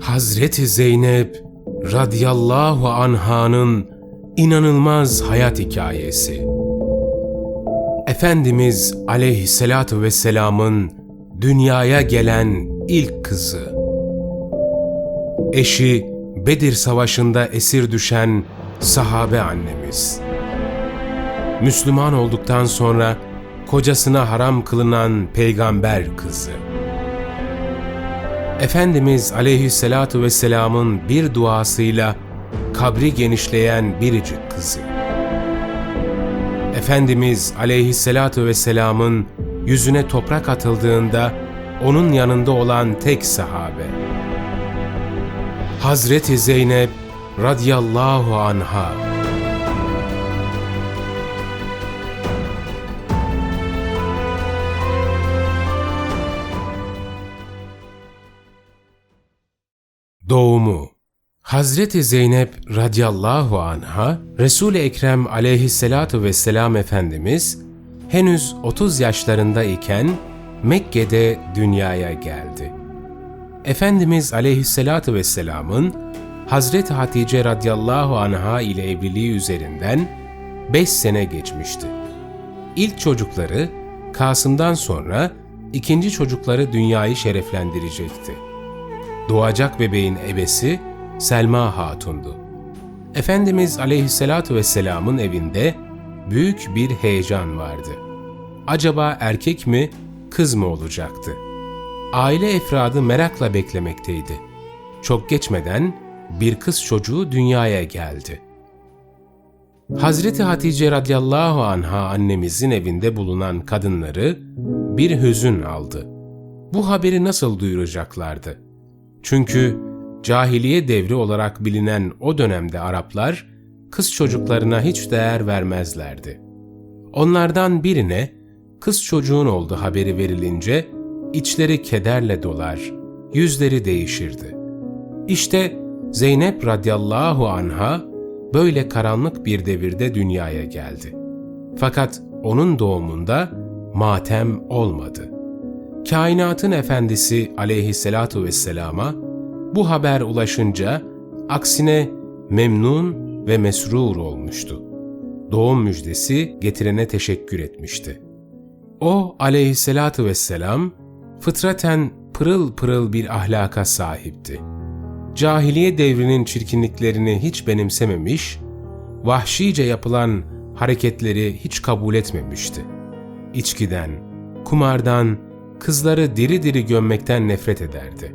Hazreti Zeynep radıyallahu anhanın inanılmaz hayat hikayesi. Efendimiz aleyhissalatu vesselamın dünyaya gelen ilk kızı. Eşi Bedir Savaşı'nda esir düşen sahabe annemiz. Müslüman olduktan sonra kocasına haram kılınan peygamber kızı. Efendimiz aleyhissalatu vesselamın bir duasıyla kabri genişleyen biricik kızı. Efendimiz aleyhissalatu vesselamın yüzüne toprak atıldığında onun yanında olan tek sahabe. Hazreti Zeynep radıyallahu anha. Doğumu Hazreti Zeynep radıyallahu anha, Resul-i Ekrem aleyhissalatu vesselam Efendimiz henüz 30 yaşlarında iken Mekke'de dünyaya geldi. Efendimiz aleyhissalatu vesselamın Hazreti Hatice radıyallahu anha ile evliliği üzerinden 5 sene geçmişti. İlk çocukları Kasım'dan sonra ikinci çocukları dünyayı şereflendirecekti. Doğacak bebeğin ebesi Selma Hatun'du. Efendimiz aleyhissalatu vesselamın evinde büyük bir heyecan vardı. Acaba erkek mi, kız mı olacaktı? Aile efradı merakla beklemekteydi. Çok geçmeden bir kız çocuğu dünyaya geldi. Hazreti Hatice radıyallahu anha annemizin evinde bulunan kadınları bir hüzün aldı. Bu haberi nasıl duyuracaklardı? Çünkü cahiliye devri olarak bilinen o dönemde Araplar kız çocuklarına hiç değer vermezlerdi. Onlardan birine kız çocuğun oldu haberi verilince içleri kederle dolar, yüzleri değişirdi. İşte Zeynep radıyallahu anha böyle karanlık bir devirde dünyaya geldi. Fakat onun doğumunda matem olmadı. Kainatın efendisi aleyhissalatu vesselama bu haber ulaşınca aksine memnun ve mesrur olmuştu. Doğum müjdesi getirene teşekkür etmişti. O aleyhissalatu vesselam fıtraten pırıl pırıl bir ahlaka sahipti. Cahiliye devrinin çirkinliklerini hiç benimsememiş, vahşice yapılan hareketleri hiç kabul etmemişti. İçkiden, kumardan, kızları diri diri gömmekten nefret ederdi.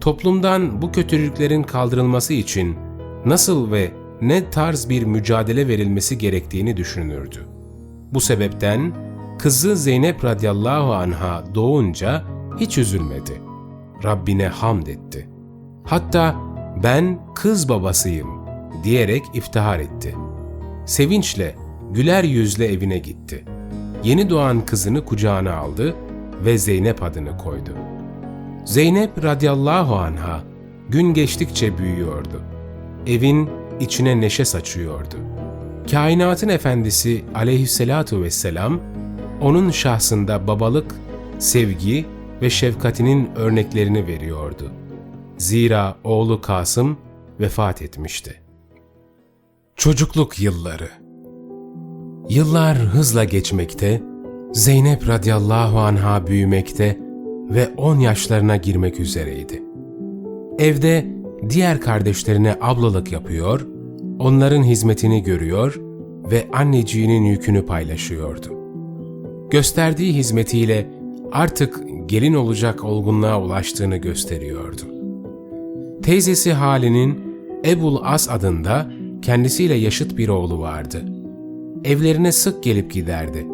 Toplumdan bu kötülüklerin kaldırılması için nasıl ve ne tarz bir mücadele verilmesi gerektiğini düşünürdü. Bu sebepten kızı Zeynep radıyallahu anha doğunca hiç üzülmedi. Rabbine hamd etti. Hatta ben kız babasıyım diyerek iftihar etti. Sevinçle, güler yüzle evine gitti. Yeni doğan kızını kucağına aldı ve Zeynep adını koydu. Zeynep radıyallahu anha gün geçtikçe büyüyordu. Evin içine neşe saçıyordu. Kainatın efendisi aleyhissalatu vesselam onun şahsında babalık, sevgi ve şefkatinin örneklerini veriyordu. Zira oğlu Kasım vefat etmişti. Çocukluk yılları Yıllar hızla geçmekte, Zeynep radıyallahu anha büyümekte ve 10 yaşlarına girmek üzereydi. Evde diğer kardeşlerine ablalık yapıyor, onların hizmetini görüyor ve anneciğinin yükünü paylaşıyordu. Gösterdiği hizmetiyle artık gelin olacak olgunluğa ulaştığını gösteriyordu. Teyzesi Hali'nin Ebul As adında kendisiyle yaşıt bir oğlu vardı. Evlerine sık gelip giderdi.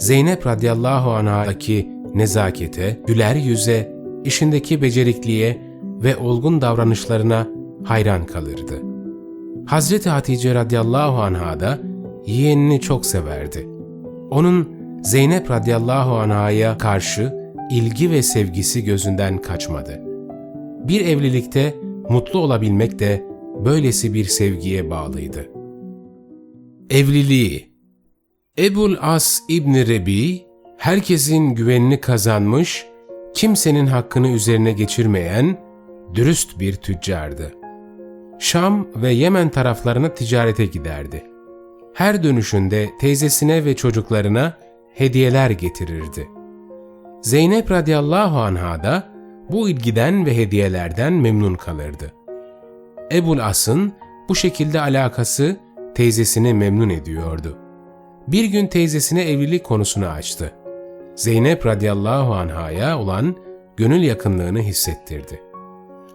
Zeynep radıyallahu anh'daki nezakete, güler yüze, işindeki becerikliğe ve olgun davranışlarına hayran kalırdı. Hazreti Hatice radıyallahu anha da yeğenini çok severdi. Onun Zeynep radıyallahu anh'a karşı ilgi ve sevgisi gözünden kaçmadı. Bir evlilikte mutlu olabilmek de böylesi bir sevgiye bağlıydı. Evliliği Ebul As İbni Rebi, herkesin güvenini kazanmış, kimsenin hakkını üzerine geçirmeyen, dürüst bir tüccardı. Şam ve Yemen taraflarına ticarete giderdi. Her dönüşünde teyzesine ve çocuklarına hediyeler getirirdi. Zeynep radıyallahu anha da bu ilgiden ve hediyelerden memnun kalırdı. Ebul As'ın bu şekilde alakası teyzesini memnun ediyordu. Bir gün teyzesine evlilik konusunu açtı. Zeynep radıyallahu anhaya olan gönül yakınlığını hissettirdi.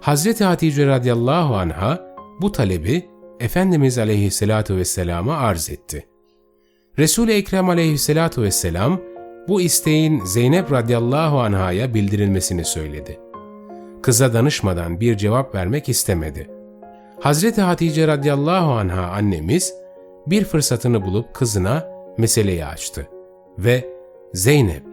Hazreti Hatice radıyallahu anha bu talebi Efendimiz aleyhissalatu vesselama arz etti. Resul-i Ekrem aleyhissalatu vesselam bu isteğin Zeynep radıyallahu anhaya bildirilmesini söyledi. Kıza danışmadan bir cevap vermek istemedi. Hazreti Hatice radıyallahu anha annemiz bir fırsatını bulup kızına meseleyi açtı ve Zeynep,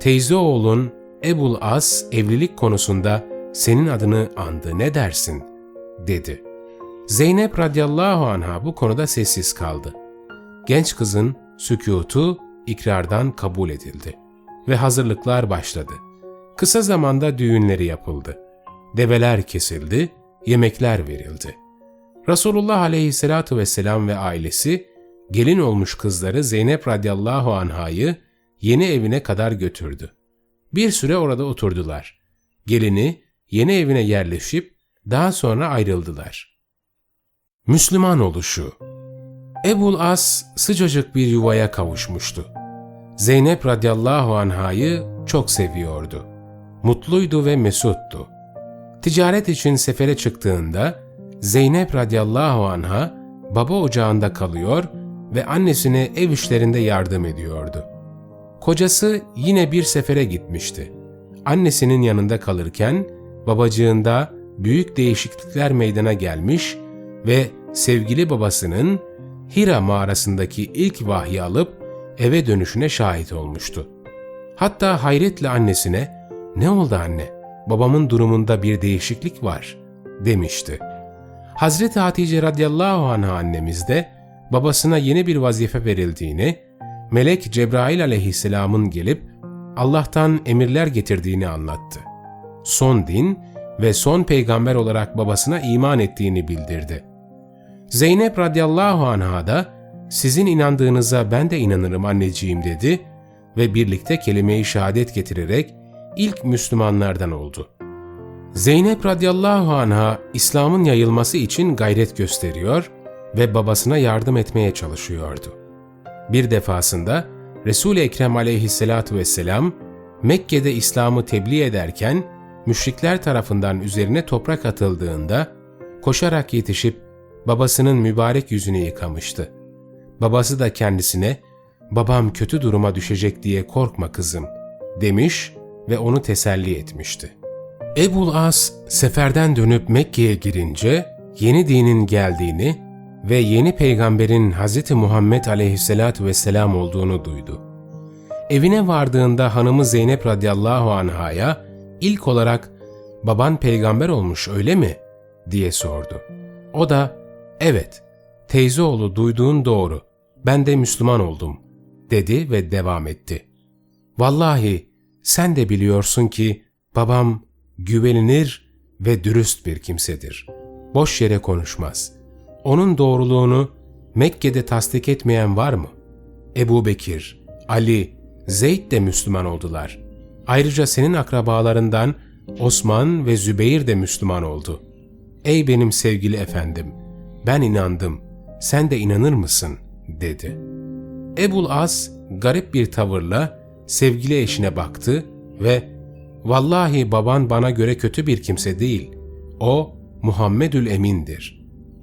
teyze oğlun Ebul As evlilik konusunda senin adını andı ne dersin? dedi. Zeynep radıyallahu anha bu konuda sessiz kaldı. Genç kızın sükutu ikrardan kabul edildi ve hazırlıklar başladı. Kısa zamanda düğünleri yapıldı. Develer kesildi, yemekler verildi. Resulullah aleyhissalatu vesselam ve ailesi gelin olmuş kızları Zeynep radıyallahu anhayı yeni evine kadar götürdü. Bir süre orada oturdular. Gelini yeni evine yerleşip daha sonra ayrıldılar. Müslüman oluşu Ebul As sıcacık bir yuvaya kavuşmuştu. Zeynep radıyallahu anhayı çok seviyordu. Mutluydu ve mesuttu. Ticaret için sefere çıktığında Zeynep radıyallahu anha baba ocağında kalıyor ve annesine ev işlerinde yardım ediyordu. Kocası yine bir sefere gitmişti. Annesinin yanında kalırken babacığında büyük değişiklikler meydana gelmiş ve sevgili babasının Hira mağarasındaki ilk vahyi alıp eve dönüşüne şahit olmuştu. Hatta hayretle annesine ''Ne oldu anne? Babamın durumunda bir değişiklik var.'' demişti. Hazreti Hatice radıyallahu anha annemiz de babasına yeni bir vazife verildiğini, Melek Cebrail aleyhisselamın gelip Allah'tan emirler getirdiğini anlattı. Son din ve son peygamber olarak babasına iman ettiğini bildirdi. Zeynep radıyallahu anha da sizin inandığınıza ben de inanırım anneciğim dedi ve birlikte kelime-i şehadet getirerek ilk Müslümanlardan oldu. Zeynep radıyallahu anha İslam'ın yayılması için gayret gösteriyor ve babasına yardım etmeye çalışıyordu. Bir defasında Resul-i Ekrem aleyhissalatu vesselam Mekke'de İslam'ı tebliğ ederken müşrikler tarafından üzerine toprak atıldığında koşarak yetişip babasının mübarek yüzünü yıkamıştı. Babası da kendisine babam kötü duruma düşecek diye korkma kızım demiş ve onu teselli etmişti. Ebul As seferden dönüp Mekke'ye girince yeni dinin geldiğini ve yeni peygamberin Hz. Muhammed aleyhissalatü vesselam olduğunu duydu. Evine vardığında hanımı Zeynep radıyallahu anhaya ilk olarak baban peygamber olmuş öyle mi diye sordu. O da evet teyze oğlu duyduğun doğru ben de Müslüman oldum dedi ve devam etti. Vallahi sen de biliyorsun ki babam güvenilir ve dürüst bir kimsedir. Boş yere konuşmaz. Onun doğruluğunu Mekke'de tasdik etmeyen var mı? Ebu Bekir, Ali, Zeyd de Müslüman oldular. Ayrıca senin akrabalarından Osman ve Zübeyir de Müslüman oldu. Ey benim sevgili efendim, ben inandım, sen de inanır mısın? dedi. Ebul As garip bir tavırla sevgili eşine baktı ve Vallahi baban bana göre kötü bir kimse değil. O Muhammedül Emin'dir.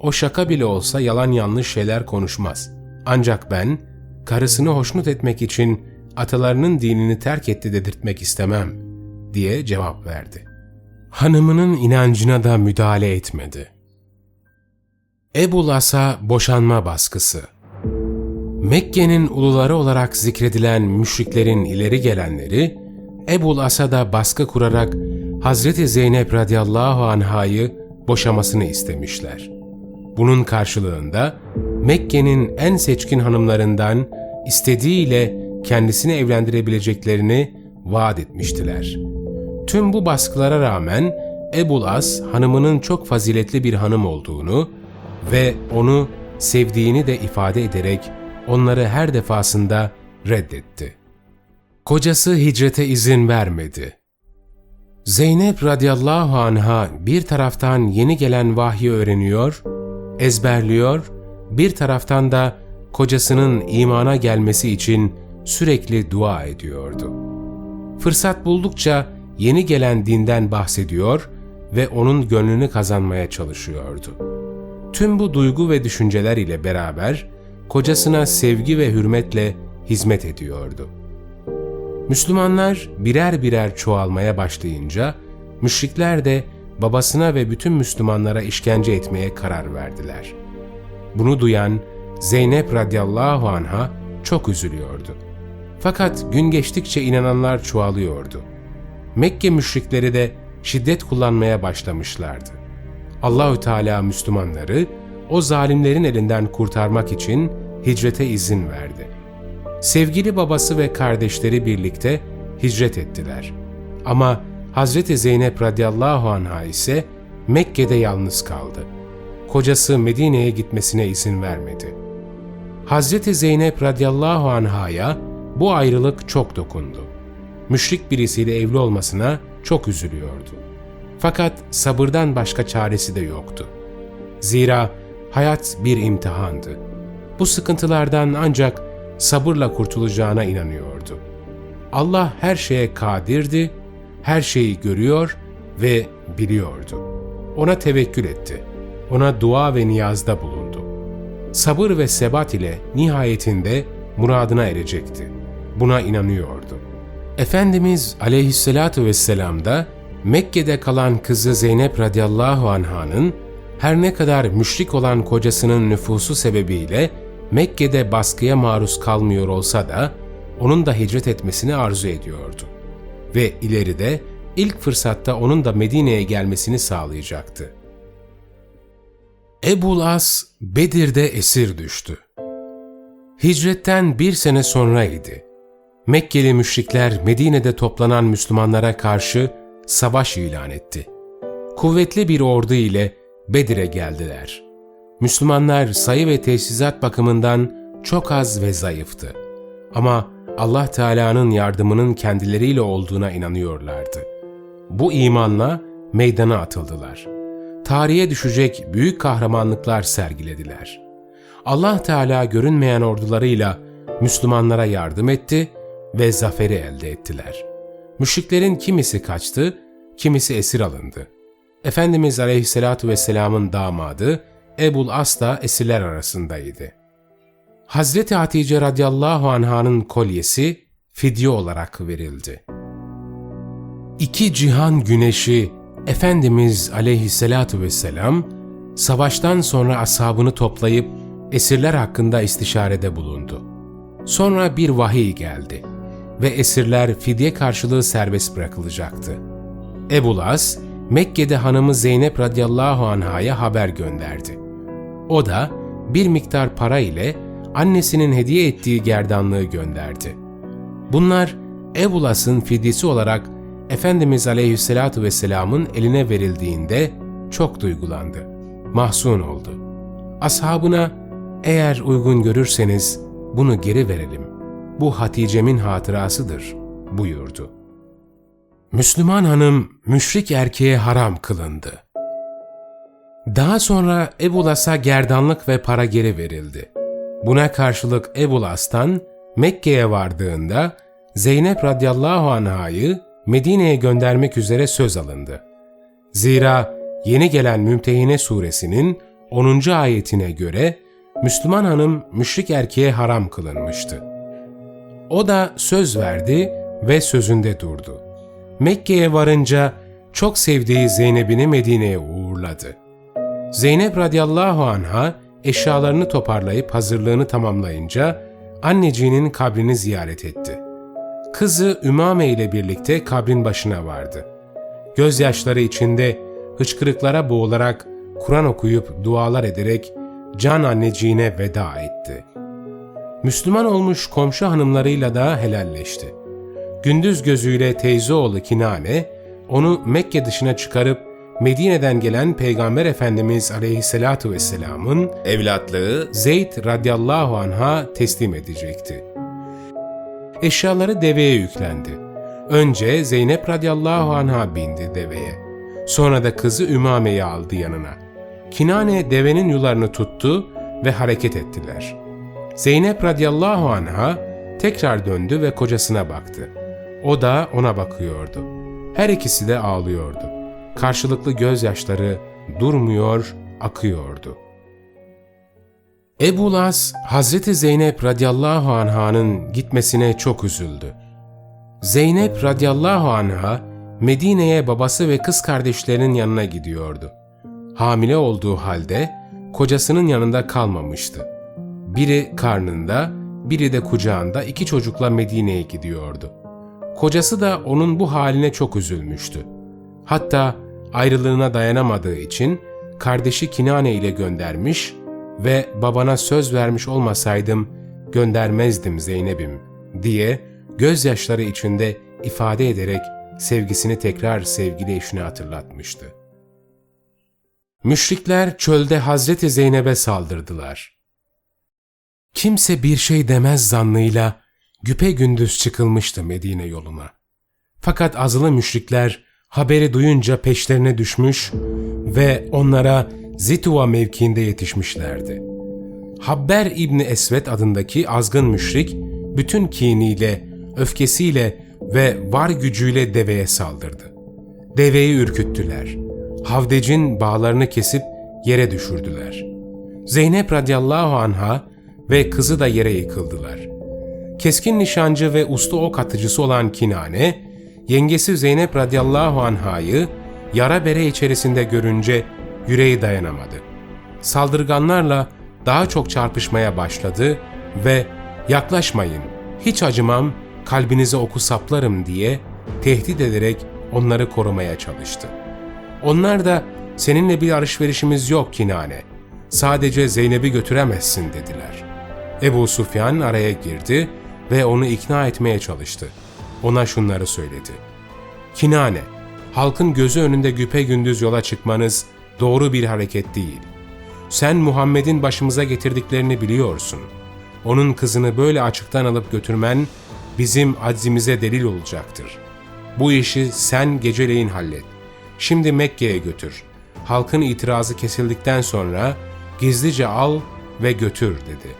O şaka bile olsa yalan yanlış şeyler konuşmaz. Ancak ben karısını hoşnut etmek için atalarının dinini terk etti dedirtmek istemem diye cevap verdi. Hanımının inancına da müdahale etmedi. Ebu Las'a boşanma baskısı Mekke'nin uluları olarak zikredilen müşriklerin ileri gelenleri, Ebul Asad'a baskı kurarak Hazreti Zeynep radıyallahu anhayı boşamasını istemişler. Bunun karşılığında Mekke'nin en seçkin hanımlarından istediğiyle kendisini evlendirebileceklerini vaat etmiştiler. Tüm bu baskılara rağmen Ebul As hanımının çok faziletli bir hanım olduğunu ve onu sevdiğini de ifade ederek onları her defasında reddetti. Kocası hicrete izin vermedi. Zeynep radıyallahu anha bir taraftan yeni gelen vahyi öğreniyor, ezberliyor, bir taraftan da kocasının imana gelmesi için sürekli dua ediyordu. Fırsat buldukça yeni gelen dinden bahsediyor ve onun gönlünü kazanmaya çalışıyordu. Tüm bu duygu ve düşünceler ile beraber kocasına sevgi ve hürmetle hizmet ediyordu. Müslümanlar birer birer çoğalmaya başlayınca müşrikler de babasına ve bütün Müslümanlara işkence etmeye karar verdiler. Bunu duyan Zeynep radıyallahu anha çok üzülüyordu. Fakat gün geçtikçe inananlar çoğalıyordu. Mekke müşrikleri de şiddet kullanmaya başlamışlardı. Allahü Teala Müslümanları o zalimlerin elinden kurtarmak için hicrete izin verdi. Sevgili babası ve kardeşleri birlikte hicret ettiler. Ama Hazreti Zeynep radıyallahu anha ise Mekke'de yalnız kaldı. Kocası Medine'ye gitmesine izin vermedi. Hazreti Zeynep radıyallahu anhaya bu ayrılık çok dokundu. Müşrik birisiyle evli olmasına çok üzülüyordu. Fakat sabırdan başka çaresi de yoktu. Zira hayat bir imtihandı. Bu sıkıntılardan ancak sabırla kurtulacağına inanıyordu. Allah her şeye kadirdi, her şeyi görüyor ve biliyordu. Ona tevekkül etti. Ona dua ve niyazda bulundu. Sabır ve sebat ile nihayetinde muradına erecekti. Buna inanıyordu. Efendimiz aleyhissalatu vesselam da Mekke'de kalan kızı Zeynep radıyallahu anh'ın her ne kadar müşrik olan kocasının nüfusu sebebiyle Mekke'de baskıya maruz kalmıyor olsa da onun da hicret etmesini arzu ediyordu. Ve ileride ilk fırsatta onun da Medine'ye gelmesini sağlayacaktı. Ebul As Bedir'de esir düştü. Hicretten bir sene sonraydı. Mekkeli müşrikler Medine'de toplanan Müslümanlara karşı savaş ilan etti. Kuvvetli bir ordu ile Bedir'e geldiler. Müslümanlar sayı ve teçhizat bakımından çok az ve zayıftı. Ama Allah Teala'nın yardımının kendileriyle olduğuna inanıyorlardı. Bu imanla meydana atıldılar. Tarihe düşecek büyük kahramanlıklar sergilediler. Allah Teala görünmeyen ordularıyla Müslümanlara yardım etti ve zaferi elde ettiler. Müşriklerin kimisi kaçtı, kimisi esir alındı. Efendimiz Aleyhisselatü Vesselam'ın damadı Ebul As da esirler arasındaydı. Hazreti Hatice radıyallahu anh'ın kolyesi fidye olarak verildi. İki cihan güneşi Efendimiz aleyhissalatu vesselam savaştan sonra ashabını toplayıp esirler hakkında istişarede bulundu. Sonra bir vahiy geldi ve esirler fidye karşılığı serbest bırakılacaktı. Ebu Las, Mekke'de hanımı Zeynep radıyallahu anh'a haber gönderdi. O da bir miktar para ile annesinin hediye ettiği gerdanlığı gönderdi. Bunlar Ebu Las'ın fidyesi olarak Efendimiz Aleyhisselatü Vesselam'ın eline verildiğinde çok duygulandı. Mahzun oldu. Ashabına eğer uygun görürseniz bunu geri verelim. Bu Hatice'min hatırasıdır buyurdu. Müslüman hanım müşrik erkeğe haram kılındı. Daha sonra Ebu Las'a gerdanlık ve para geri verildi. Buna karşılık Ebu Las'tan Mekke'ye vardığında Zeynep radıyallahu anh'ı Medine'ye göndermek üzere söz alındı. Zira yeni gelen Mümtehine suresinin 10. ayetine göre Müslüman hanım müşrik erkeğe haram kılınmıştı. O da söz verdi ve sözünde durdu. Mekke'ye varınca çok sevdiği Zeynep'ini Medine'ye uğurladı. Zeynep radıyallahu anha eşyalarını toparlayıp hazırlığını tamamlayınca anneciğinin kabrini ziyaret etti. Kızı Ümame ile birlikte kabrin başına vardı. Gözyaşları içinde hıçkırıklara boğularak Kur'an okuyup dualar ederek can anneciğine veda etti. Müslüman olmuş komşu hanımlarıyla da helalleşti. Gündüz gözüyle teyze oğlu Kinane, onu Mekke dışına çıkarıp Medine'den gelen Peygamber Efendimiz aleyhissalatu vesselamın evlatlığı Zeyd radıyallahu anh'a teslim edecekti. Eşyaları deveye yüklendi. Önce Zeynep radıyallahu anh'a bindi deveye. Sonra da kızı Ümame'yi aldı yanına. Kinane devenin yularını tuttu ve hareket ettiler. Zeynep radıyallahu anh'a tekrar döndü ve kocasına baktı. O da ona bakıyordu. Her ikisi de ağlıyordu. Karşılıklı gözyaşları durmuyor, akıyordu. Ebu Las, Hazreti Zeynep radıyallahu anh'ın gitmesine çok üzüldü. Zeynep radıyallahu anha Medine'ye babası ve kız kardeşlerinin yanına gidiyordu. Hamile olduğu halde kocasının yanında kalmamıştı. Biri karnında, biri de kucağında iki çocukla Medine'ye gidiyordu. Kocası da onun bu haline çok üzülmüştü. Hatta ayrılığına dayanamadığı için kardeşi Kinane ile göndermiş ve babana söz vermiş olmasaydım göndermezdim Zeynep'im diye gözyaşları içinde ifade ederek sevgisini tekrar sevgili eşine hatırlatmıştı. Müşrikler çölde Hazreti Zeynep'e saldırdılar. Kimse bir şey demez zannıyla güpe gündüz çıkılmıştı Medine yoluna. Fakat azılı müşrikler haberi duyunca peşlerine düşmüş ve onlara Zituva mevkiinde yetişmişlerdi. Habber İbni Esvet adındaki azgın müşrik bütün kiniyle, öfkesiyle ve var gücüyle deveye saldırdı. Deveyi ürküttüler. Havdecin bağlarını kesip yere düşürdüler. Zeynep radıyallahu anha ve kızı da yere yıkıldılar. Keskin nişancı ve uslu ok atıcısı olan Kinane, yengesi Zeynep radıyallahu anhayı yara bere içerisinde görünce yüreği dayanamadı. Saldırganlarla daha çok çarpışmaya başladı ve yaklaşmayın, hiç acımam, kalbinize oku saplarım diye tehdit ederek onları korumaya çalıştı. Onlar da seninle bir alışverişimiz yok Kinane, sadece Zeynep'i götüremezsin dediler. Ebu Sufyan araya girdi ve onu ikna etmeye çalıştı. Ona şunları söyledi. Kinane, halkın gözü önünde güpe gündüz yola çıkmanız doğru bir hareket değil. Sen Muhammed'in başımıza getirdiklerini biliyorsun. Onun kızını böyle açıktan alıp götürmen bizim aczimize delil olacaktır. Bu işi sen geceleyin hallet. Şimdi Mekke'ye götür. Halkın itirazı kesildikten sonra gizlice al ve götür dedi.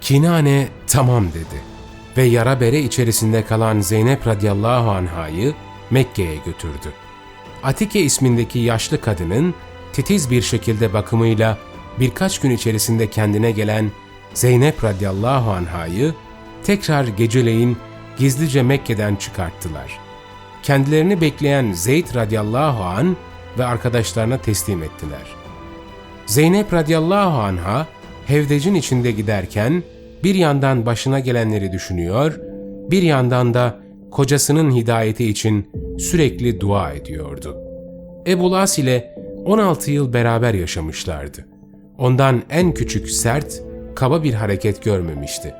Kinane tamam dedi ve yara bere içerisinde kalan Zeynep radıyallahu anhayı Mekke'ye götürdü. Atike ismindeki yaşlı kadının titiz bir şekilde bakımıyla birkaç gün içerisinde kendine gelen Zeynep radıyallahu anhayı tekrar geceleyin gizlice Mekke'den çıkarttılar. Kendilerini bekleyen Zeyd radıyallahu an ve arkadaşlarına teslim ettiler. Zeynep radıyallahu anha hevdecin içinde giderken bir yandan başına gelenleri düşünüyor, bir yandan da kocasının hidayeti için sürekli dua ediyordu. Ebu Las ile 16 yıl beraber yaşamışlardı. Ondan en küçük sert, kaba bir hareket görmemişti.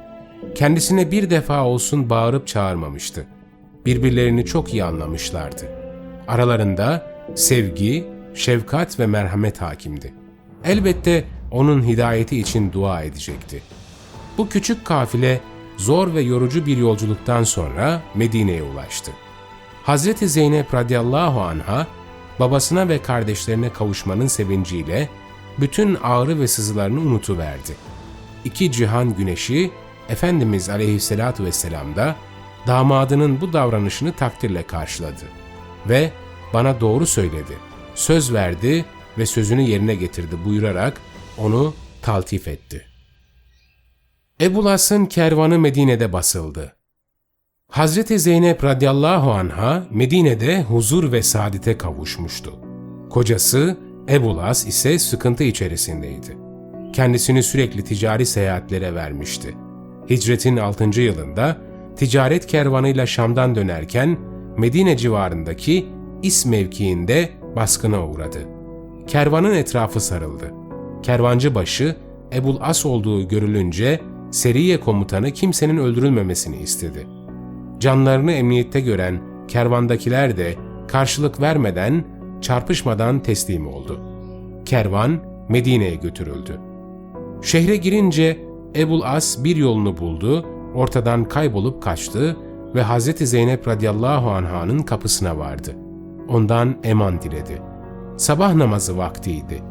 Kendisine bir defa olsun bağırıp çağırmamıştı. Birbirlerini çok iyi anlamışlardı. Aralarında sevgi, şefkat ve merhamet hakimdi. Elbette onun hidayeti için dua edecekti. Bu küçük kafile zor ve yorucu bir yolculuktan sonra Medine'ye ulaştı. Hazreti Zeynep radıyallahu anha babasına ve kardeşlerine kavuşmanın sevinciyle bütün ağrı ve sızılarını unutuverdi. İki cihan güneşi Efendimiz aleyhissalatu vesselam da damadının bu davranışını takdirle karşıladı ve bana doğru söyledi, söz verdi ve sözünü yerine getirdi buyurarak onu taltif etti. Ebu Las'ın kervanı Medine'de basıldı. Hazreti Zeynep radıyallahu anha Medine'de huzur ve saadete kavuşmuştu. Kocası Ebu Las ise sıkıntı içerisindeydi. Kendisini sürekli ticari seyahatlere vermişti. Hicretin 6. yılında ticaret kervanıyla Şam'dan dönerken Medine civarındaki İs mevkiinde baskına uğradı. Kervanın etrafı sarıldı. Kervancı başı Ebul As olduğu görülünce Seriye komutanı kimsenin öldürülmemesini istedi. Canlarını emniyette gören kervandakiler de karşılık vermeden çarpışmadan teslim oldu. Kervan Medine'ye götürüldü. Şehre girince Ebul As bir yolunu buldu, ortadan kaybolup kaçtı ve Hz. Zeynep radıyallahu anh'ın kapısına vardı. Ondan eman diledi. Sabah namazı vaktiydi.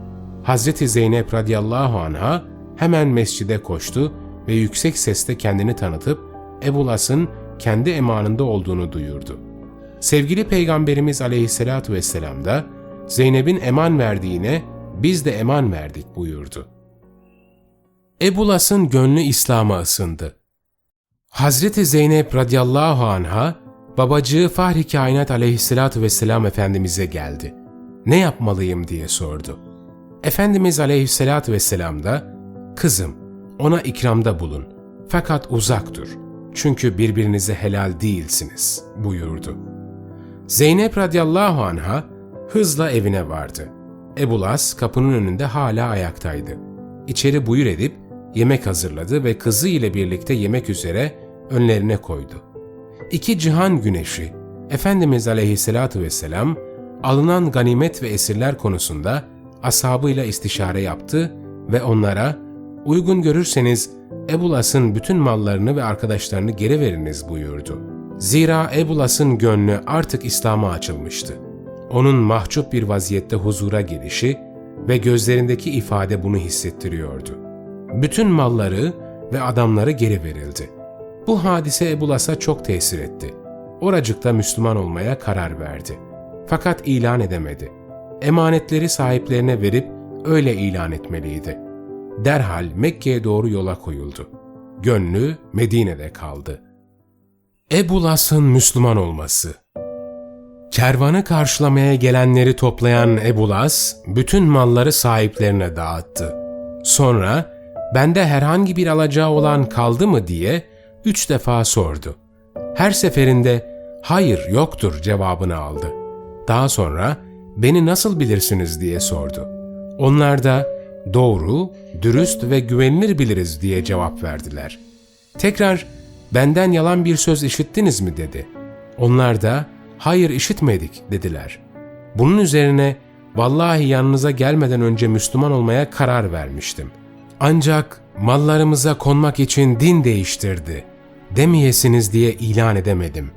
Hz. Zeynep radıyallahu anh'a hemen mescide koştu ve yüksek sesle kendini tanıtıp Ebul As'ın kendi emanında olduğunu duyurdu. Sevgili Peygamberimiz aleyhissalatu vesselam da Zeynep'in eman verdiğine biz de eman verdik buyurdu. Ebu Las'ın gönlü İslam'a ısındı. Hazreti Zeynep radıyallahu anha, babacığı Fahri Kainat aleyhissalatu vesselam Efendimiz'e geldi. Ne yapmalıyım diye sordu. Efendimiz aleyhissalatu vesselam da, kızım ona ikramda bulun fakat uzak dur çünkü birbirinize helal değilsiniz buyurdu. Zeynep radıyallahu anha hızla evine vardı. Ebu Las kapının önünde hala ayaktaydı. İçeri buyur edip yemek hazırladı ve kızı ile birlikte yemek üzere önlerine koydu. İki cihan güneşi, Efendimiz aleyhissalatu vesselam, alınan ganimet ve esirler konusunda ashabıyla istişare yaptı ve onlara, uygun görürseniz Ebu Las'ın bütün mallarını ve arkadaşlarını geri veriniz buyurdu. Zira Ebu Las'ın gönlü artık İslam'a açılmıştı. Onun mahcup bir vaziyette huzura gelişi ve gözlerindeki ifade bunu hissettiriyordu. Bütün malları ve adamları geri verildi. Bu hadise Ebu Las'a çok tesir etti. Oracıkta Müslüman olmaya karar verdi. Fakat ilan edemedi. Emanetleri sahiplerine verip öyle ilan etmeliydi. Derhal Mekke'ye doğru yola koyuldu. Gönlü Medine'de kaldı. Ebu Las'ın Müslüman olması Kervanı karşılamaya gelenleri toplayan Ebu Las, bütün malları sahiplerine dağıttı. Sonra, bende herhangi bir alacağı olan kaldı mı diye üç defa sordu. Her seferinde, hayır yoktur cevabını aldı. Daha sonra, beni nasıl bilirsiniz diye sordu. Onlar da, doğru, dürüst ve güvenilir biliriz diye cevap verdiler. Tekrar, benden yalan bir söz işittiniz mi dedi. Onlar da, hayır işitmedik dediler. Bunun üzerine vallahi yanınıza gelmeden önce Müslüman olmaya karar vermiştim. Ancak mallarımıza konmak için din değiştirdi. Demeyesiniz diye ilan edemedim.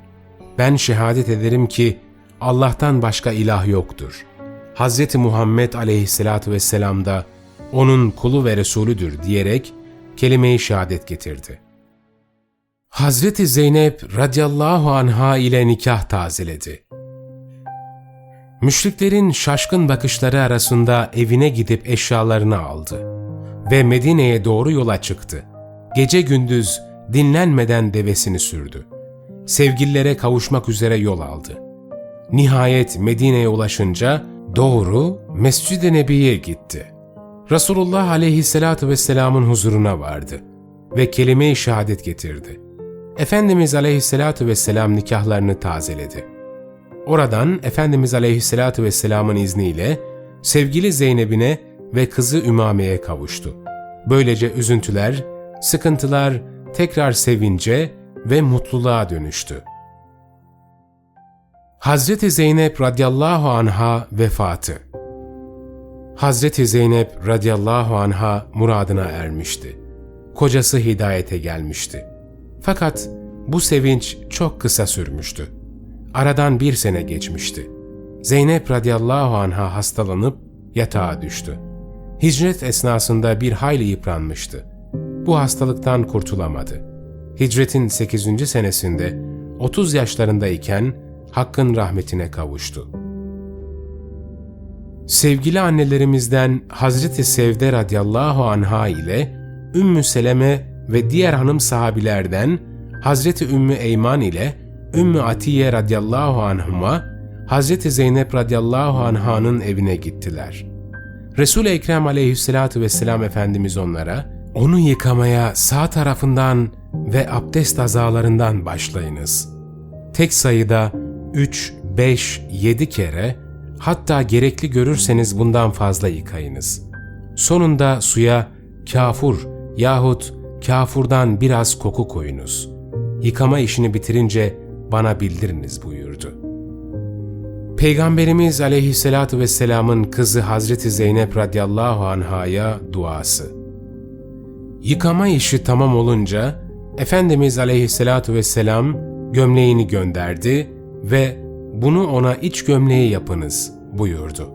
Ben şehadet ederim ki Allah'tan başka ilah yoktur. Hz. Muhammed aleyhissalatü vesselam da onun kulu ve Resulüdür diyerek kelime-i şehadet getirdi. Hazreti Zeynep radıyallahu anha ile nikah tazeledi. Müşriklerin şaşkın bakışları arasında evine gidip eşyalarını aldı ve Medine'ye doğru yola çıktı. Gece gündüz dinlenmeden devesini sürdü. Sevgililere kavuşmak üzere yol aldı. Nihayet Medine'ye ulaşınca doğru Mescid-i Nebi'ye gitti. Resulullah aleyhissalatu vesselamın huzuruna vardı ve kelime-i şehadet getirdi. Efendimiz aleyhissalatu vesselam nikahlarını tazeledi. Oradan Efendimiz aleyhissalatu vesselamın izniyle sevgili Zeynep'ine ve kızı Ümame'ye kavuştu. Böylece üzüntüler, sıkıntılar tekrar sevince ve mutluluğa dönüştü. Hazreti Zeynep radıyallahu anha vefatı Hazreti Zeynep radıyallahu anha muradına ermişti. Kocası hidayete gelmişti. Fakat bu sevinç çok kısa sürmüştü. Aradan bir sene geçmişti. Zeynep radıyallahu anha hastalanıp yatağa düştü. Hicret esnasında bir hayli yıpranmıştı. Bu hastalıktan kurtulamadı. Hicretin 8. senesinde 30 yaşlarındayken Hakk'ın rahmetine kavuştu. Sevgili annelerimizden Hazreti Sevde radıyallahu anha ile Ümmü Seleme ve diğer hanım sahabilerden Hazreti Ümmü Eyman ile Ümmü Atiye radıyallahu anhuma Hazreti Zeynep radıyallahu anhanın evine gittiler. Resul-i Ekrem aleyhissalatu vesselam Efendimiz onlara, onu yıkamaya sağ tarafından ve abdest azalarından başlayınız. Tek sayıda 3, 5, 7 kere hatta gerekli görürseniz bundan fazla yıkayınız. Sonunda suya kafur yahut kafurdan biraz koku koyunuz. Yıkama işini bitirince bana bildiriniz buyurdu. Peygamberimiz aleyhissalatu vesselamın kızı Hazreti Zeynep radıyallahu anhaya duası. Yıkama işi tamam olunca Efendimiz aleyhissalatu vesselam gömleğini gönderdi ve bunu ona iç gömleği yapınız buyurdu.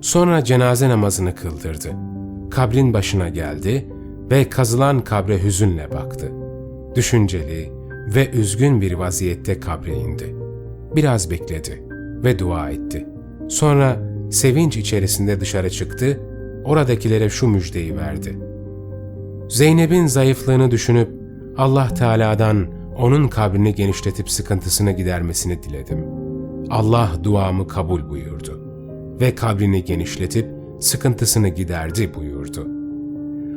Sonra cenaze namazını kıldırdı. Kabrin başına geldi ve kazılan kabre hüzünle baktı. Düşünceli ve üzgün bir vaziyette kabre indi. Biraz bekledi ve dua etti. Sonra sevinç içerisinde dışarı çıktı, oradakilere şu müjdeyi verdi. Zeynep'in zayıflığını düşünüp Allah Teala'dan onun kabrini genişletip sıkıntısını gidermesini diledim. Allah duamı kabul buyurdu ve kabrini genişletip sıkıntısını giderdi buyurdu.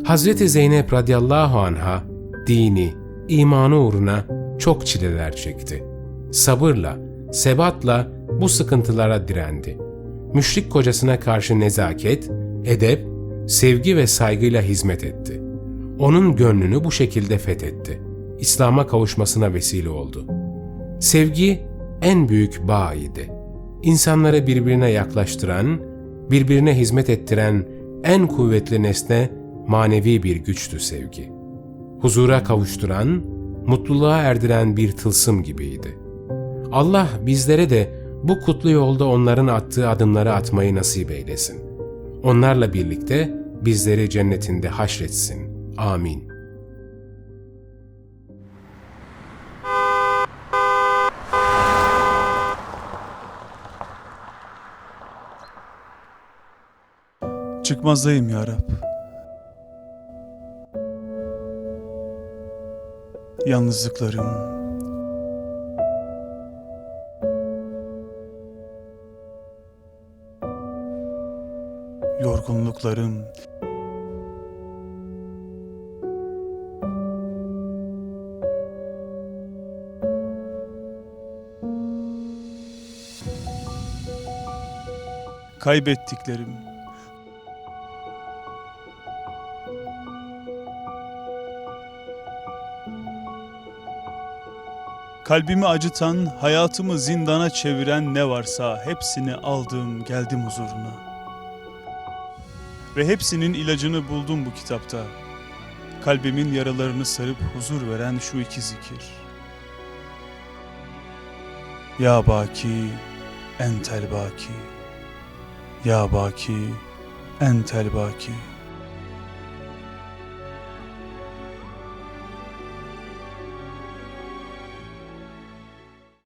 Hazreti Zeynep radıyallahu anha dini, imanı uğruna çok çileler çekti. Sabırla, sebatla bu sıkıntılara direndi. Müşrik kocasına karşı nezaket, edep, sevgi ve saygıyla hizmet etti. Onun gönlünü bu şekilde fethetti. İslam'a kavuşmasına vesile oldu. Sevgi en büyük bağ idi. İnsanları birbirine yaklaştıran, birbirine hizmet ettiren en kuvvetli nesne manevi bir güçtü sevgi. Huzura kavuşturan, mutluluğa erdiren bir tılsım gibiydi. Allah bizlere de bu kutlu yolda onların attığı adımları atmayı nasip eylesin. Onlarla birlikte bizleri cennetinde haşretsin. Amin. Çıkmazdayım ya Rab. Yalnızlıklarım, yorgunluklarım, kaybettiklerim, Kalbimi acıtan, hayatımı zindana çeviren ne varsa hepsini aldım, geldim huzuruna. Ve hepsinin ilacını buldum bu kitapta. Kalbimin yaralarını sarıp huzur veren şu iki zikir. Ya Baki, entel baki. Ya Baki, entel baki.